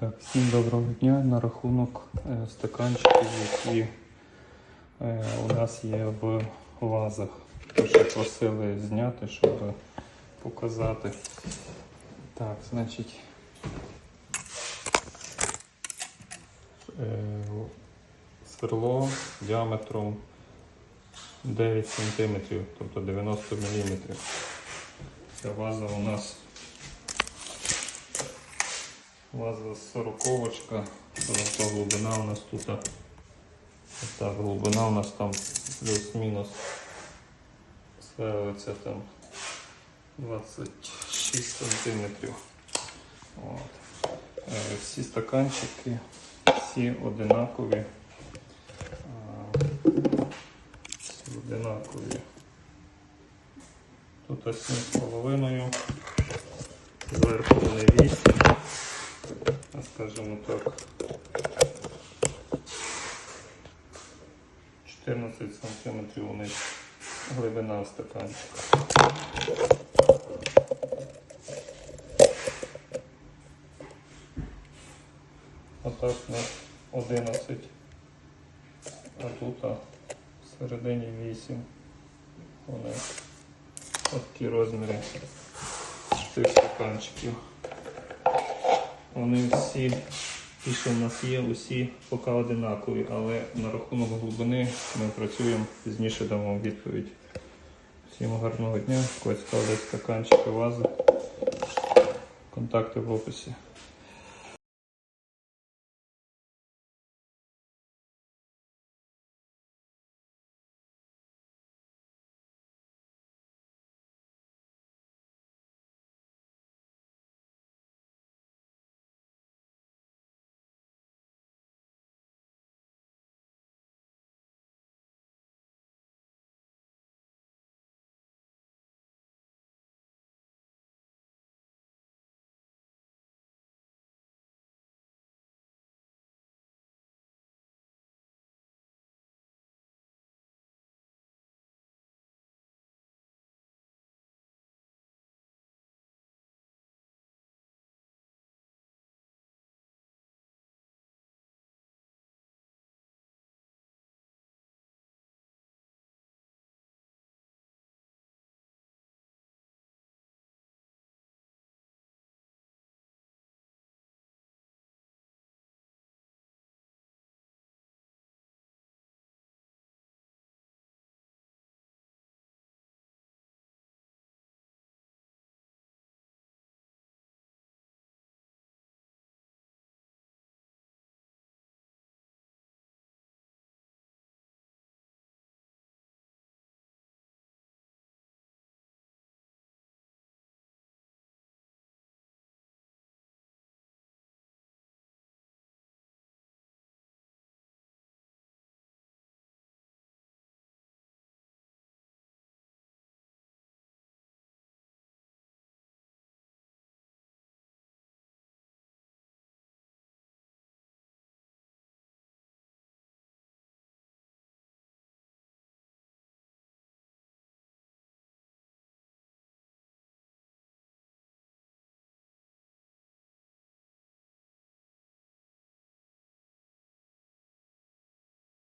Так, всім доброго дня. На рахунок е, стаканчиків, які е, у нас є в вазах. То, просили зняти, щоб показати. Так, значить. Е, сверло діаметром 9 см, тобто 90 мм. Ця ваза у нас Ваза сороковочка, сорока глибина у нас тут. Так, глибина у нас там плюс-мінус ставиться там 26 сантиметрів. От. Е, Всі стаканчики, всі одинакові. Всі одинакові. Тут 7,5, зверху вони 8 а скажімо так, 14 сантиметрів у них глибина стаканчика. Отак у нас 11, а тут а, всередині 8. Вони такі розміри цих стаканчиків. Вони всі, ті, що в нас є, усі поки одинакові, але на рахунок глибини ми працюємо, пізніше дамо вам відповідь. Всім гарного дня, когось ставлять стаканчики, вази. Контакти в описі.